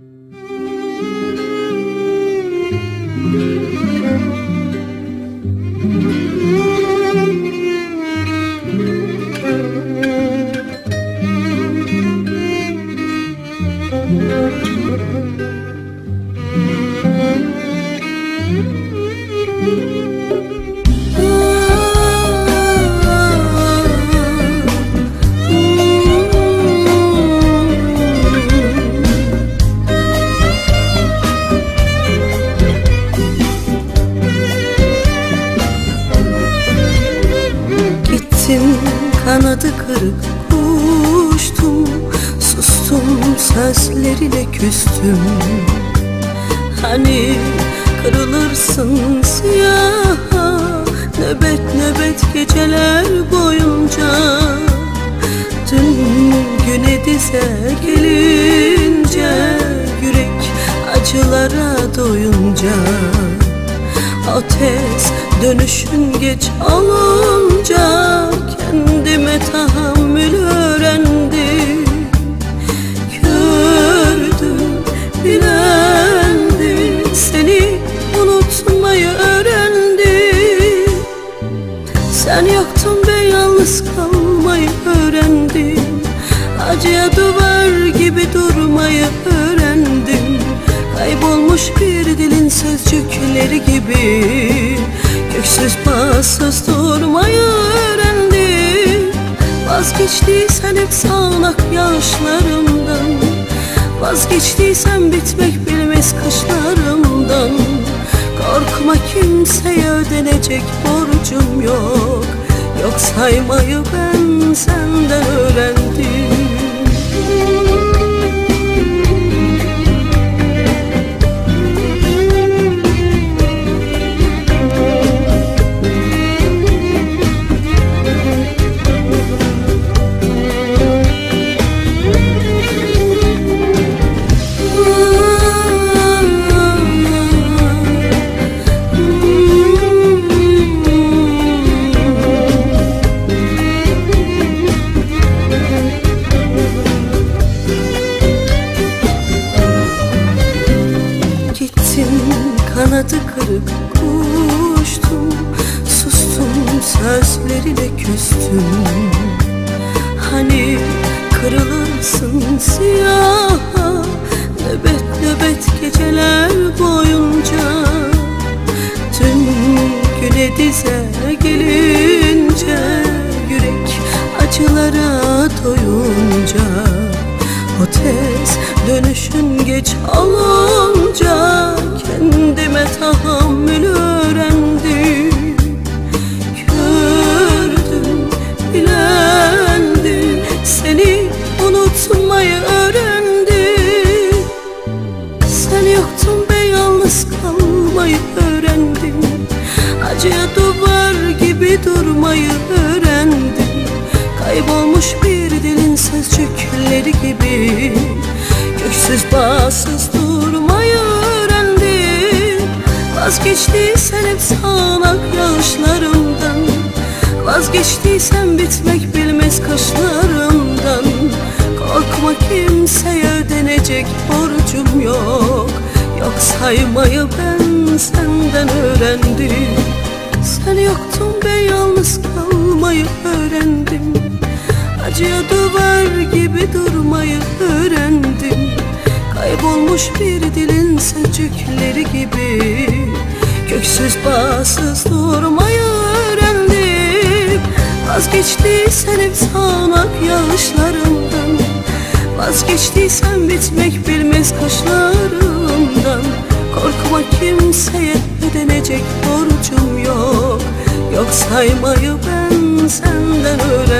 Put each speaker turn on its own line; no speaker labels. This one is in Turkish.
Thank you. Kanadı kırık uçtum Sustum sözlerine küstüm. Hani kırılırsın siyaha Nöbet nöbet geceler boyunca. Dün güne dize gelince Yürek acılara doyunca. O tez dönüşün geç olunca Acıya duvar gibi durmayı öğrendim. Kaybolmuş bir dilin sözcükleri gibi Göksüz bağsız durmayı öğrendim. Vazgeçtiysen hep sağanak yağışlarımdan Vazgeçtiysen bitmek bilmez kışlarımdan. Korkma kimseye ödenecek borcum yok Yok saymayı ben senden öğrendim uçtum Sustum sözlerine küstüm. Hani kırılırsın siyaha Nöbet nöbet geceler boyunca. Tüm güne dize gelince Yürek acılara doyunca. O tez dönüşün geç olunca Kendime tahammül Seni unutmayı öğrendim. Sen yoktun ben yalnız kalmayı öğrendim. Acıya duvar gibi durmayı öğrendim. Kaybolmuş bir dilin sözcükleri gibi Göksüz bağsız durmayı öğrendim. Vazgeçtiysen hep sağanak yağışlarımdan Vazgeçtiysen bitmek bilmez kaşlarımdan ödenecek borcum yok. Yok saymayı ben senden öğrendim. Sen yoktun ben yalnız kalmayı öğrendim. Acıya duvar gibi durmayı öğrendim. Kaybolmuş bir dilin sözcükleri gibi Göksüz bağsız durmayı öğrendim. Vazgeçtiysen sağanak yağışlarımdan Vazgeçtiysen bitmek bilmez kaşlarımdan. Korkma kimseye ödenecek borcum yok. Yok saymayı ben senden öğrendim